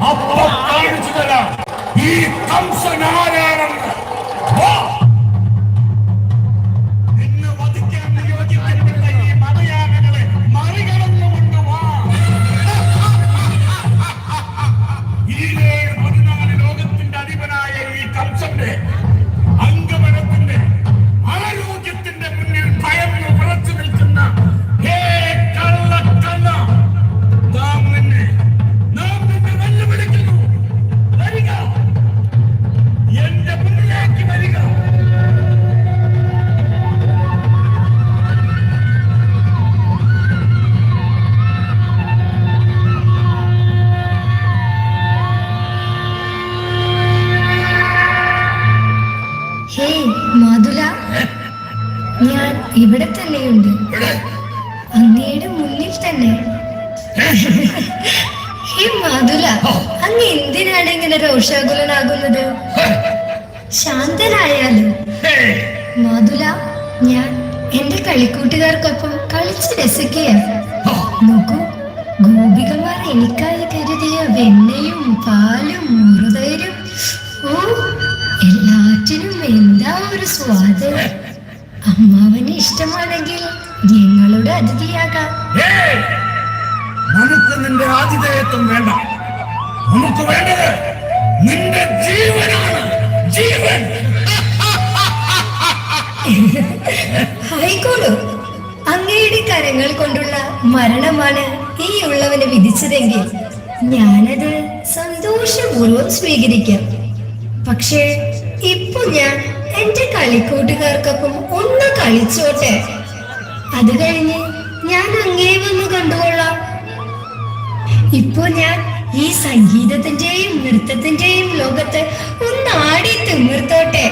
അപ്പൊ കാണിച്ചു തരാം. ഈ ആരാണെന്ന് ഇവിടെ തന്നെയുണ്ട്. അങ്ങയുടെ മുന്നിൽ തന്നെ. ഈ മാതുല അങ്ങ് എന്തിനാണ് ഇങ്ങനെ രോഷാകുലനാകുന്നത്? ശാന്തനായാലും. മധുല മാതുല ഞാൻ എന്റെ കളിക്കൂട്ടുകാർക്കൊപ്പം കളിച്ച് രസിക്കുക നോക്കൂ ഗോപികമാർ എനിക്കായി കരുതിയ വെണ്ണയും പാലും മുറുതൈരും. ഓ എല്ലാറ്റിനും എന്താ ഒരു സ്വാദ്? അമ്മാവന് ഇഷ്ടമാണെങ്കിൽ ഞങ്ങളുടെ അതിഥിയാകാം! നമുക്ക് നിന്റെ ആതിഥേയത്വം വേണ്ട. നമുക്ക് വേണ്ടത് നിന്റെ ജീവനാണ്. ജീവൻ. ആയിക്കോളൂ. അങ്ങയുടെ കരങ്ങൾ കൊണ്ടുള്ള മരണമാണ് ഈ ഉള്ളവന് വിധിച്ചതെങ്കിൽ ഞാനത് സന്തോഷപൂർവം സ്വീകരിക്കാം. പക്ഷേ ഇപ്പൊ ഞാൻ എന്റെ കളിക്കൂട്ടുകാർക്കൊപ്പം ഒന്ന് കളിച്ചോട്ടെ. അത് കഴിഞ്ഞ് ഞാൻ അങ്ങേ വന്ന് കണ്ടുകൊള്ളാം. ഇപ്പൊ ഞാൻ ഈ സംഗീതത്തിന്റെയും നൃത്തത്തിന്റെയും ലോകത്ത് ഒന്ന് ആടി തിമിർത്തോട്ടെ.